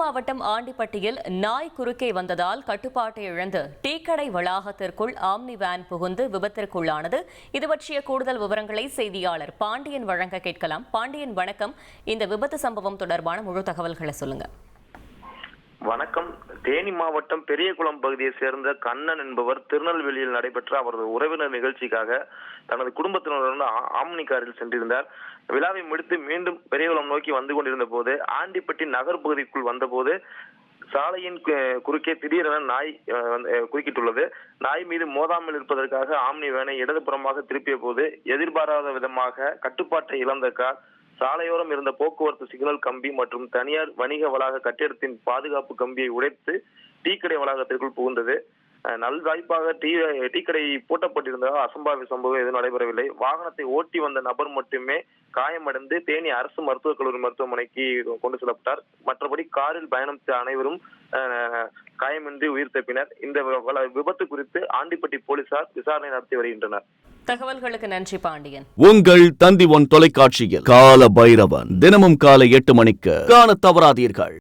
மாவட்டம் ஆண்டிப்பட்டியில் நாய் குறுக்கே வந்ததால் கட்டுப்பாட்டை இழந்து டீக்கடை வளாகத்திற்குள் ஆம்னி வேன் புகுந்து விபத்திற்குள்ளானது. இது பற்றிய கூடுதல் விவரங்களை செய்தியாளர் பாண்டியன் வழங்க கேட்கலாம். பாண்டியன் வணக்கம். இந்த விபத்து சம்பவம் தொடர்பான முழு தகவல்களை சொல்லுங்க. வணக்கம். தேனி மாவட்டம் பெரியகுளம் பகுதியை சேர்ந்த கண்ணன் என்பவர் திருநெல்வேலியில் நடைபெற்ற அவரது உறவினர் நிகழ்ச்சிக்காக தனது குடும்பத்தினருடன் ஆம்னி காரில் சென்றிருந்தார். விழாவை முடித்து மீண்டும் பெரியகுளம் நோக்கி வந்து கொண்டிருந்த போது ஆண்டிப்பட்டி நகர் பகுதிக்குள் வந்தபோது சாலையின் கு- குறுக்கே திடீரென நாய் குறுக்கிட்டுள்ளது. நாய் மீது மோதாமல் இருப்பதற்காக ஆம்னி வேனை இடதுபுறமாக திருப்பிய போது எதிர்பாராத விதமாக கட்டுப்பாட்டை இழந்த கார் சாலையோரம் இருந்த போக்குவரத்து சிக்னல் கம்பி மற்றும் தனியார் வணிக வளாக கட்டிடத்தின் பாதுகாப்பு கம்பியை உடைத்து டீக்கடை வளாகத்திற்குள் புகுந்தது. நல் வாய்ப்பாக டீ டீக்கடை பூட்டப்பட்டிருந்ததால் அசம்பாவிய சம்பவம் எதுவும் நடைபெறவில்லை. வாகனத்தை ஓட்டி வந்த நபர் மட்டுமே காயமடைந்து தேனி அரசு மருத்துவக் கல்லூரி மருத்துவமனைக்கு கொண்டு செல்லப்பட்டார். மற்றபடி காரில் பயணம் அனைவரும் காயமின்றி உயிர் தப்பினர். இந்த விபத்து குறித்து ஆண்டிப்பட்டி போலீசார் விசாரணை நடத்தி வருகின்றனர். தகவல்களுக்கு நன்றி பாண்டியன். உங்கள் தந்தி ஒன் தொலைக்காட்சியில் கால பைரவன் தினமும் காலை எட்டு மணிக்கு காண தவறாதீர்கள்.